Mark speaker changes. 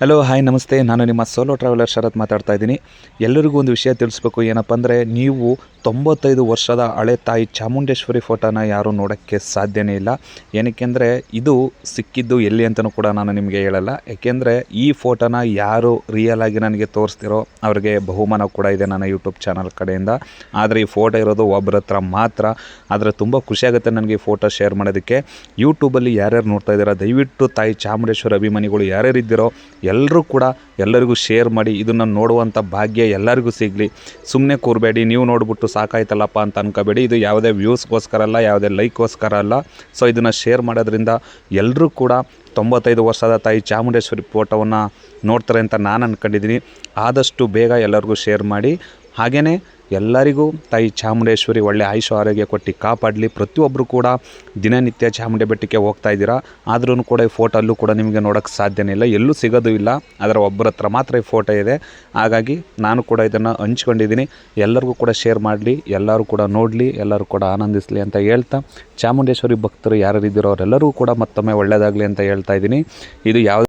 Speaker 1: Hello hi ನಮಸ್ತೆ. ನಾನು ನಿಮ್ಮ ಸೋಲೋ ಟ್ರಾವೆಲರ್ ಶರತ್ ಮಾತಾಡ್ತಾ ಇದ್ದೀನಿ. ಎಲ್ಲರಿಗೂ ಒಂದು ವಿಷಯ ತಿಳಿಸ್ಬೇಕು. ಏನಪ್ಪ ಅಂದರೆ, ನೀವು ತೊಂಬತ್ತೈದು ವರ್ಷದ ಹಳೆ ತಾಯಿ ಚಾಮುಂಡೇಶ್ವರಿ ಫೋಟೋನ ಯಾರೂ ನೋಡೋಕ್ಕೆ ಸಾಧ್ಯನೇ ಇಲ್ಲ. ಏನಕ್ಕೆಂದರೆ ಇದು ಸಿಕ್ಕಿದ್ದು ಎಲ್ಲಿ ಅಂತಲೂ ಕೂಡ ನಾನು ನಿಮಗೆ ಹೇಳಲ್ಲ. ಏಕೆಂದರೆ ಈ ಫೋಟೋನ ಯಾರು ರಿಯಲ್ ಆಗಿ ನನಗೆ ತೋರಿಸ್ತಿರೋ ಅವ್ರಿಗೆ ಬಹುಮಾನ ಕೂಡ ಇದೆ ನನ್ನ ಯೂಟ್ಯೂಬ್ ಚಾನಲ್ ಕಡೆಯಿಂದ. ಆದರೆ ಈ ಫೋಟೋ ಇರೋದು ಒಬ್ಬರ ಹತ್ರ ಮಾತ್ರ. ಆದರೆ ತುಂಬ ಖುಷಿಯಾಗುತ್ತೆ ನನಗೆ ಈ ಫೋಟೋ ಶೇರ್ ಮಾಡೋದಕ್ಕೆ. ಯೂಟ್ಯೂಬಲ್ಲಿ ಯಾರ್ಯಾರು ನೋಡ್ತಾ ಇದ್ದೀರಾ, ದಯವಿಟ್ಟು ತಾಯಿ ಚಾಮುಂಡೇಶ್ವರಿ ಅಭಿಮಾನಿಗಳು ಯಾರ್ಯಾರು ಇದ್ದೀರೋ ಎಲ್ಲರೂ ಕೂಡ ಎಲ್ಲರಿಗೂ ಶೇರ್ ಮಾಡಿ ಇದನ್ನು ನೋಡುವಂಥ ಭಾಗ್ಯ ಎಲ್ಲರಿಗೂ ಸಿಗಲಿ. ಸುಮ್ಮನೆ ಕೂರಬೇಡಿ, ನೀವು ನೋಡ್ಬಿಟ್ಟು ಸಾಕಾಯ್ತಲ್ಲಪ್ಪ ಅಂತ ಅನ್ಕೋಬೇಡಿ. ಇದು ಯಾವುದೇ ವ್ಯೂಸ್ಗೋಸ್ಕರ ಅಲ್ಲ, ಯಾವುದೇ ಲೈಕ್ಗೋಸ್ಕರ ಅಲ್ಲ. ಸೊ ಇದನ್ನು ಶೇರ್ ಮಾಡೋದ್ರಿಂದ ಎಲ್ಲರೂ ಕೂಡ ತೊಂಬತ್ತೈದು ವರ್ಷದ ತಾಯಿ ಚಾಮುಂಡೇಶ್ವರಿ ಫೋಟೋವನ್ನು ನೋಡ್ತಾರೆ ಅಂತ ನಾನು ಅಂದ್ಕೊಂಡಿದ್ದೀನಿ ಆದಷ್ಟು ಬೇಗ ಎಲ್ಲರಿಗೂ ಶೇರ್ ಮಾಡಿ. ಹಾಗೆಯೇ ಎಲ್ಲರಿಗೂ ತಾಯಿ ಚಾಮುಂಡೇಶ್ವರಿ ಒಳ್ಳೆ ಆಯುಷ ಆರೋಗ್ಯ ಕೊಟ್ಟು ಕಾಪಾಡಲಿ. ಪ್ರತಿಯೊಬ್ಬರು ಕೂಡ ದಿನನಿತ್ಯ ಚಾಮುಂಡಿ ಬೆಟ್ಟಕ್ಕೆ ಹೋಗ್ತಾ ಇದ್ದೀರಾ? ಆದ್ರೂ ಕೂಡ ಈ ಫೋಟೋ ಅಲ್ಲೂ ಕೂಡ ನಿಮಗೆ ನೋಡೋಕ್ಕೆ ಸಾಧ್ಯನೇ ಇಲ್ಲ. ಎಲ್ಲೂ ಸಿಗೋದು ಇಲ್ಲ. ಅದರ ಒಬ್ಬರ ಹತ್ರ ಮಾತ್ರ ಈ ಫೋಟೋ ಇದೆ. ಹಾಗಾಗಿ ನಾನು ಕೂಡ ಇದನ್ನು ಹಂಚ್ಕೊಂಡಿದ್ದೀನಿ. ಎಲ್ಲರಿಗೂ ಕೂಡ ಶೇರ್ ಮಾಡಲಿ. ಎಲ್ಲರೂ ಕೂಡ ನೋಡಲಿ. ಎಲ್ಲರೂ ಕೂಡ ಆನಂದಿಸಲಿ ಅಂತ ಹೇಳ್ತಾ. ಚಾಮುಂಡೇಶ್ವರಿ ಭಕ್ತರು ಯಾರು ಇದ್ದೀರೋ ಅವರೆಲ್ಲರೂ ಕೂಡ ಮತ್ತೊಮ್ಮೆ ಒಳ್ಳೆಯದಾಗಲಿ ಅಂತ ಹೇಳ್ತಾ ಇದ್ದೀನಿ. ಇದು ಯಾವುದೇ